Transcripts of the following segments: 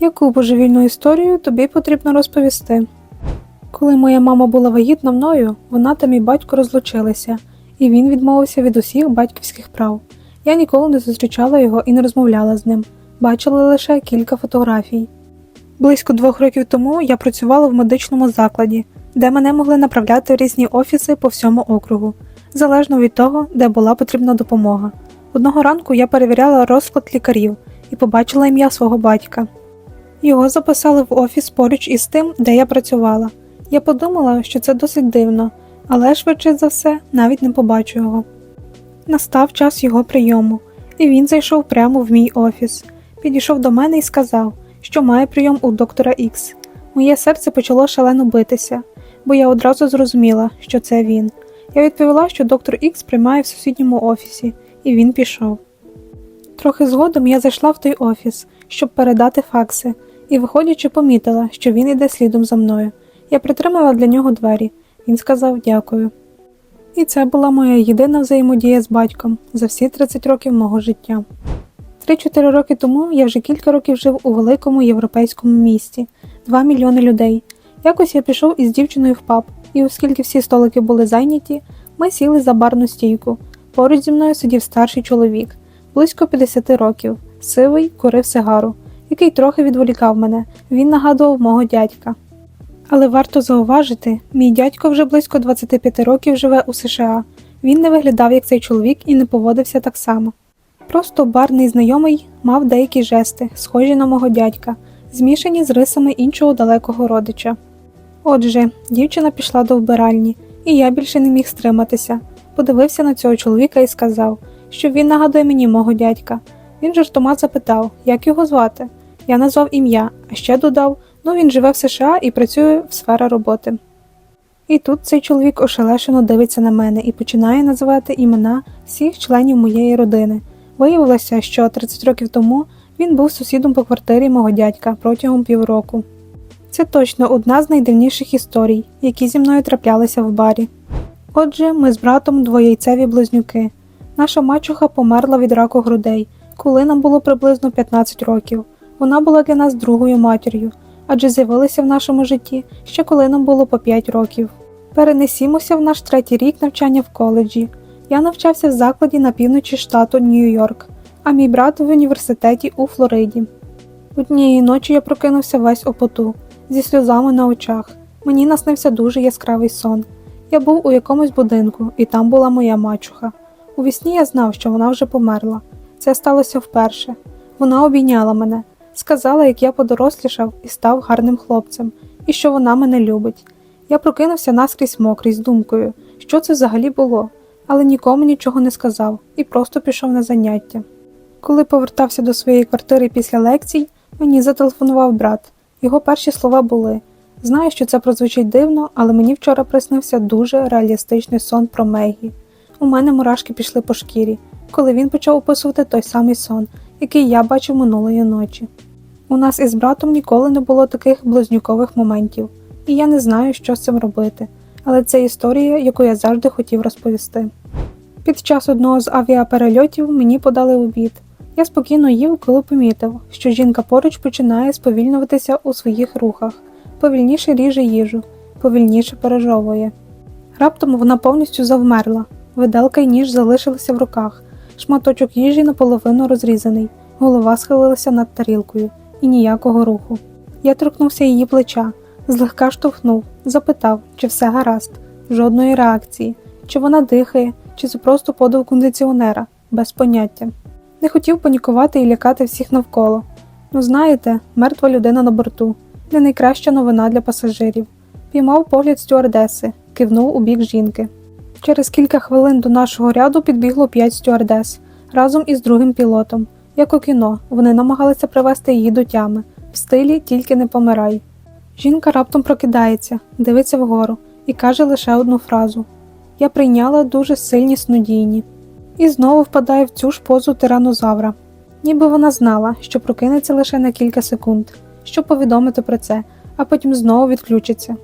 Яку божевільну історію тобі потрібно розповісти? Коли моя мама була вагітна мною, вона та мій батько розлучилися, і він відмовився від усіх батьківських прав. Я ніколи не зустрічала його і не розмовляла з ним, бачила лише кілька фотографій. Близько двох років тому я працювала в медичному закладі, де мене могли направляти в різні офіси по всьому округу, залежно від того, де була потрібна допомога. Одного ранку я перевіряла розклад лікарів і побачила ім'я свого батька. Його записали в офіс поруч із тим, де я працювала. Я подумала, що це досить дивно, але швидше за все навіть не побачу його. Настав час його прийому, і він зайшов прямо в мій офіс. Підійшов до мене і сказав, що має прийом у доктора Ікс. Моє серце почало шалено битися, бо я одразу зрозуміла, що це він. Я відповіла, що доктор Ікс приймає в сусідньому офісі, і він пішов. Трохи згодом я зайшла в той офіс, щоб передати факси, і, виходячи, помітила, що він іде слідом за мною. Я притримала для нього двері. Він сказав дякую. І це була моя єдина взаємодія з батьком за всі 30 років мого життя. Три-чотири роки тому я вже кілька років жив у великому європейському місті, 2 мільйони людей. Якось я пішов із дівчиною в паб, і оскільки всі столики були зайняті, ми сіли за барну стійку. Поруч зі мною сидів старший чоловік, близько 50 років, сивий, курив сигару, який трохи відволікав мене. Він нагадував мого дядька. Але варто зауважити, мій дядько вже близько 25 років живе у США. Він не виглядав як цей чоловік і не поводився так само. Просто барний знайомий мав деякі жести, схожі на мого дядька, змішані з рисами іншого далекого родича. Отже, дівчина пішла до вбиральні, і я більше не міг стриматися. Подивився на цього чоловіка і сказав, що він нагадує мені мого дядька. Він жартома запитав, як його звати. Я назвав ім'я, а ще додав, ну він живе в США і працює в сфера роботи. І тут цей чоловік ошелешено дивиться на мене і починає називати імена всіх членів моєї родини. Виявилося, що 30 років тому він був сусідом по квартирі мого дядька протягом півроку. Це точно одна з найдивніших історій, які зі мною траплялися в барі. Отже, ми з братом двояйцеві близнюки. Наша мачуха померла від раку грудей, коли нам було приблизно 15 років. Вона була для нас другою матір'ю, адже з'явилася в нашому житті ще коли нам було по 5 років. Перенесімося в наш третій рік навчання в коледжі. Я навчався в закладі на півночі штату Нью-Йорк, а мій брат в університеті у Флориді. Однієї ночі я прокинувся весь опоту, зі сльозами на очах. Мені наснився дуже яскравий сон. Я був у якомусь будинку, і там була моя мачуха. У вісні я знав, що вона вже померла. Це сталося вперше. Вона обійняла мене, сказала, як я подорослішав і став гарним хлопцем, і що вона мене любить. Я прокинувся наскрізь мокрий з думкою, що це взагалі було, але нікому нічого не сказав і просто пішов на заняття. Коли повертався до своєї квартири після лекцій, мені зателефонував брат. Його перші слова були: Знаю, що це прозвучить дивно, але мені вчора приснився дуже реалістичний сон про Мегі. У мене мурашки пішли по шкірі, коли він почав описувати той самий сон, який я бачив минулої ночі. У нас із братом ніколи не було таких близнюкових моментів, і я не знаю, що з цим робити, але це історія, яку я завжди хотів розповісти. Під час одного з авіаперельотів мені подали обід. Я спокійно їв, коли помітив, що жінка поруч починає сповільнюватися у своїх рухах, повільніше ріже їжу, повільніше пережовує. Раптом вона повністю завмерла, виделка й ніж залишилися в руках, шматочок їжі наполовину розрізаний, голова схилилася над тарілкою і ніякого руху. Я торкнувся її плеча, злегка штовхнув, запитав, чи все гаразд, жодної реакції, чи вона дихає, чи це просто подив кондиціонера, без поняття. Не хотів панікувати і лякати всіх навколо. Ну, знаєте, мертва людина на борту не найкраща новина для пасажирів. Піймав погляд стюардеси, кивнув у бік жінки. Через кілька хвилин до нашого ряду підбігло п'ять стюардес разом із другим пілотом. Як у кіно, вони намагалися привести її до тями в стилі тільки не помирай. Жінка раптом прокидається, дивиться вгору і каже лише одну фразу: Я прийняла дуже сильні снодійні. І знову впадає в цю ж позу тиранозавра. Ніби вона знала, що прокинеться лише на кілька секунд, щоб повідомити про це, а потім знову відключиться.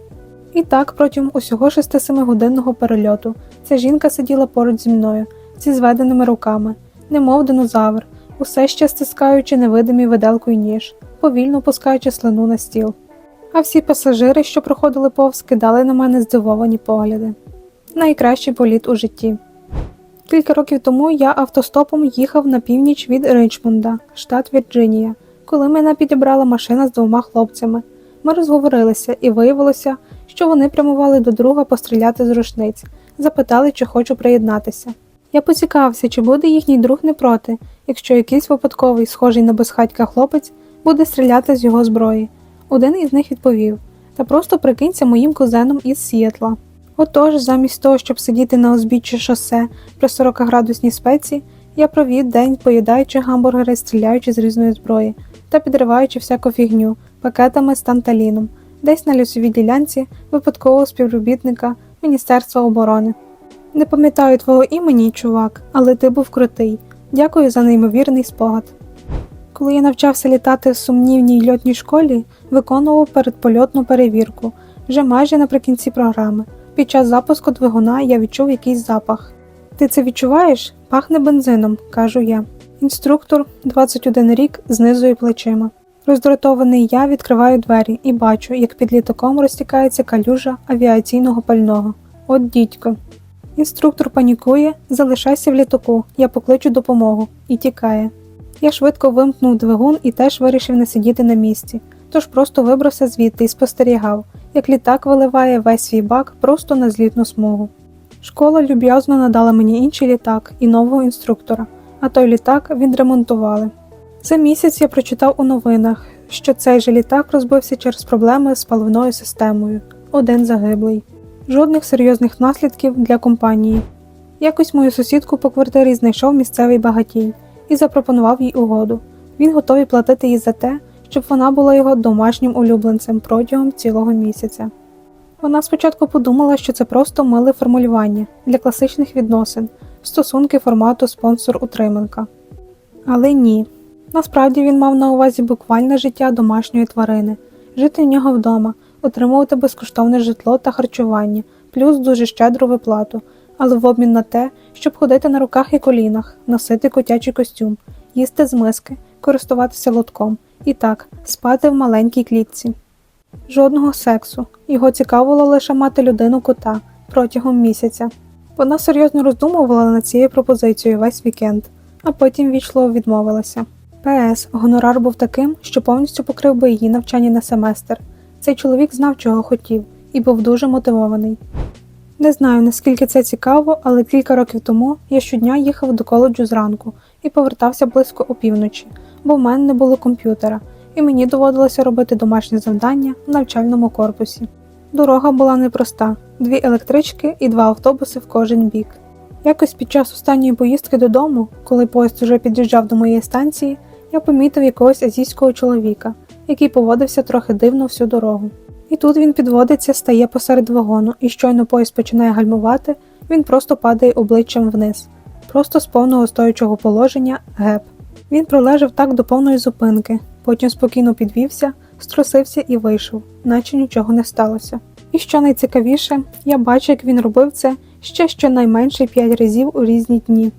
І так протягом усього 6-7 годинного перельоту ця жінка сиділа поруч зі мною зі зведеними руками, немов динозавр, усе ще стискаючи невидимий виделкою ніж, повільно пускаючи слину на стіл. А всі пасажири, що проходили повз, кидали на мене здивовані погляди. Найкращий політ у житті. Кілька років тому я автостопом їхав на північ від Ричмонда, штат Вірджинія, коли мене підібрала машина з двома хлопцями. Ми розговорилися, і виявилося, що вони прямували до друга постріляти з рушниць, запитали, чи хочу приєднатися. Я поцікавився, чи буде їхній друг не проти, якщо якийсь випадковий, схожий на безхатька хлопець, буде стріляти з його зброї. Один із них відповів та просто прикинься моїм кузеном із Сієтла. Отож, замість того, щоб сидіти на узбіччі шосе при 40-градусній спеці, я провів день, поїдаючи гамбургери, стріляючи з різної зброї та підриваючи всяку фігню пакетами з танталіном, десь на лісовій ділянці випадкового співробітника Міністерства оборони. Не пам'ятаю твого імені, чувак, але ти був крутий. Дякую за неймовірний спогад. Коли я навчався літати в сумнівній льотній школі, виконував передпольотну перевірку вже майже наприкінці програми. Під час запуску двигуна я відчув якийсь запах. Ти це відчуваєш? Пахне бензином, кажу я. Інструктор, 21 рік, знизує плечима. Роздратований я відкриваю двері і бачу, як під літаком розтікається калюжа авіаційного пального. От дідько. Інструктор панікує, залишайся в літаку, я покличу допомогу, і тікає. Я швидко вимкнув двигун і теж вирішив не сидіти на місці, тож просто вибрався звідти і спостерігав, як літак виливає весь свій бак просто на злітну смугу. Школа люб'язно надала мені інший літак і нового інструктора, а той літак відремонтували. За місяць я прочитав у новинах, що цей же літак розбився через проблеми з паливною системою. Один загиблий. Жодних серйозних наслідків для компанії. Якось мою сусідку по квартирі знайшов місцевий багатій і запропонував їй угоду. Він готовий платити їй за те, щоб вона була його домашнім улюбленцем протягом цілого місяця. Вона спочатку подумала, що це просто миле формулювання для класичних відносин, стосунки формату спонсор-утриманка. Але ні. Насправді він мав на увазі буквальне життя домашньої тварини, жити в нього вдома, отримувати безкоштовне житло та харчування, плюс дуже щедру виплату, але в обмін на те, щоб ходити на руках і колінах, носити котячий костюм, їсти з миски, користуватися лотком і так, спати в маленькій клітці. Жодного сексу. Його цікавило лише мати людину кота протягом місяця. Вона серйозно роздумувала над цією пропозицією весь вікенд, а потім вічливо відмовилася. ПС гонорар був таким, що повністю покрив би її навчання на семестр. Цей чоловік знав, чого хотів, і був дуже мотивований. Не знаю, наскільки це цікаво, але кілька років тому я щодня їхав до коледжу зранку і повертався близько опівночі, бо в мене не було комп'ютера, і мені доводилося робити домашні завдання в навчальному корпусі. Дорога була непроста: дві електрички і два автобуси в кожен бік. Якось під час останньої поїздки додому, коли поїзд уже під'їжджав до моєї станції, я помітив якогось азійського чоловіка, який поводився трохи дивно всю дорогу. І тут він підводиться, стає посеред вагону, і щойно поїзд починає гальмувати, він просто падає обличчям вниз, просто з повного стоячого положення геп. Він пролежав так до повної зупинки, потім спокійно підвівся, струсився і вийшов, наче нічого не сталося. І що найцікавіше, я бачу, як він робив це ще щонайменше п'ять разів у різні дні.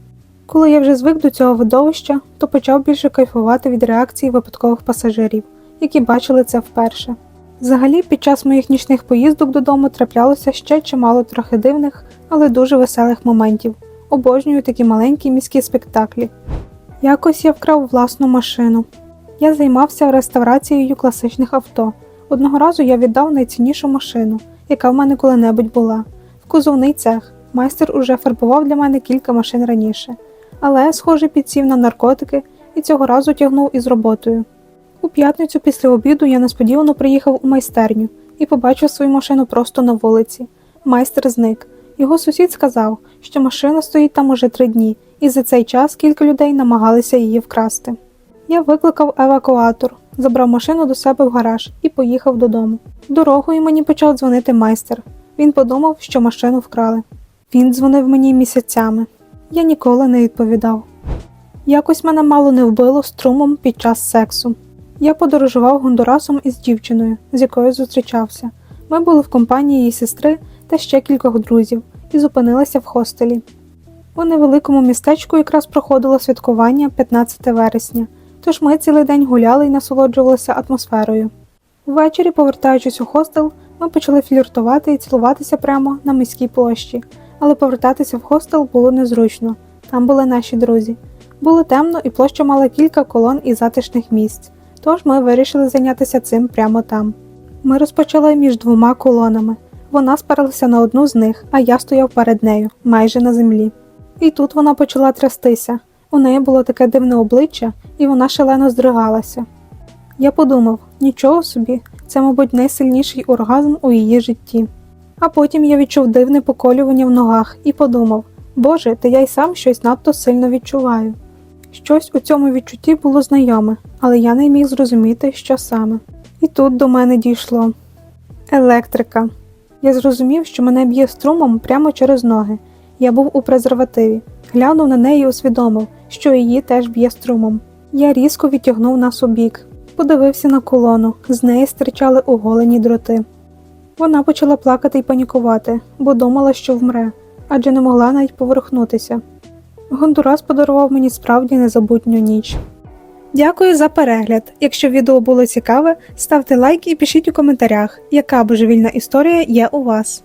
Коли я вже звик до цього видовища, то почав більше кайфувати від реакції випадкових пасажирів, які бачили це вперше. Взагалі, під час моїх нічних поїздок додому траплялося ще чимало трохи дивних, але дуже веселих моментів. Обожнюю такі маленькі міські спектаклі. Якось я вкрав власну машину. Я займався реставрацією класичних авто. Одного разу я віддав найціннішу машину, яка в мене коли-небудь була, в кузовний цех. Майстер уже фарбував для мене кілька машин раніше, але, схоже, підсів на наркотики і цього разу тягнув із роботою. У п'ятницю після обіду я несподівано приїхав у майстерню і побачив свою машину просто на вулиці. Майстер зник. Його сусід сказав, що машина стоїть там уже три дні, і за цей час кілька людей намагалися її вкрасти. Я викликав евакуатор, забрав машину до себе в гараж і поїхав додому. Дорогою мені почав дзвонити майстер. Він подумав, що машину вкрали. Він дзвонив мені місяцями. Я ніколи не відповідав. Якось мене мало не вбило струмом під час сексу. Я подорожував Гондурасом із дівчиною, з якою зустрічався. Ми були в компанії її сестри та ще кількох друзів і зупинилися в хостелі. У невеликому містечку якраз проходило святкування 15 вересня. Тож ми цілий день гуляли і насолоджувалися атмосферою. Ввечері, повертаючись у хостел, ми почали фліртувати і цілуватися прямо на міській площі, але повертатися в хостел було незручно. Там були наші друзі. Було темно, і площа мала кілька колон і затишних місць, тож ми вирішили зайнятися цим прямо там. Ми розпочали між двома колонами. Вона сперлася на одну з них, а я стояв перед нею, майже на землі. І тут вона почала трястися. У неї було таке дивне обличчя, і вона шалено здригалася. Я подумав, нічого собі, це, мабуть, найсильніший оргазм у її житті. А потім я відчув дивне поколювання в ногах і подумав: Боже, та я й сам щось надто сильно відчуваю. Щось у цьому відчутті було знайоме, але я не міг зрозуміти, що саме. І тут до мене дійшло електрика. Я зрозумів, що мене б'є струмом прямо через ноги. Я був у презервативі, глянув на неї і усвідомив, що її теж б'є струмом. Я різко відтягнув нас у бік, подивився на колону, з неї стирчали оголені дроти. Вона почала плакати і панікувати, бо думала, що вмре, адже не могла навіть поверхнутися. Гондурас подарував мені справді незабутню ніч. Дякую за перегляд. Якщо відео було цікаве, ставте лайк і пишіть у коментарях, яка божевільна історія є у вас.